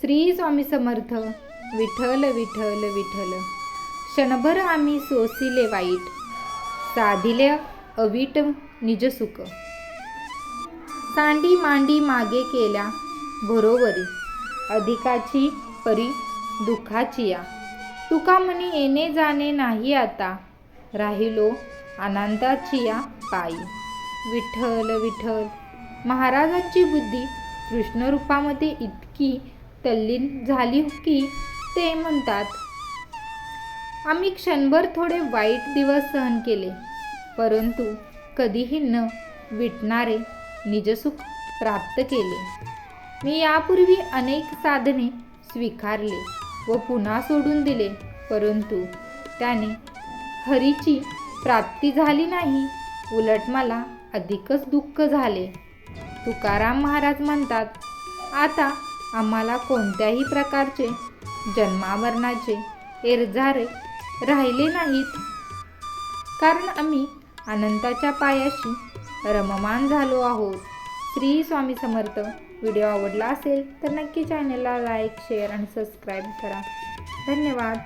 श्री स्वामी समर्थ. विठ्ठल विठ्ठल विठ्ठल. क्षणभर आम्ही सोसिले वाईट साधिले अवीट निजसुख सांडी मांडी मागे केल्या बरोबरी अधिकाची परी दुःखाची या. तुका म्हणे येणे जाणे नाही आता राहिलो आनंदाची या पायी. विठ्ठल विठ्ठल महाराजांची बुद्धी कृष्ण रूपामध्ये इतकी तल्लीन झाली की ते म्हणतात आम्ही क्षणभर थोडे वाईट दिवस सहन केले परंतु कधीही न विटणारे निजसुख प्राप्त केले. मी यापूर्वी अनेक साधने स्वीकारले व पुन्हा सोडून दिले परंतु त्याने हरीची प्राप्ती झाली नाही उलट मला अधिकच दुःख झाले. तुकाराम महाराज म्हणतात आता आम्हाला कोणत्याही प्रकारचे जन्मावरणाचे एरझारे राहिले नाहीत. कारण आम्ही अनंताच्या पायाशी रममान झालो आहोत. श्री स्वामी समर्थ व्हिडिओ आवडला असेल तर नक्की चॅनलला लाईक शेअर आणि सबस्क्राईब करा. धन्यवाद.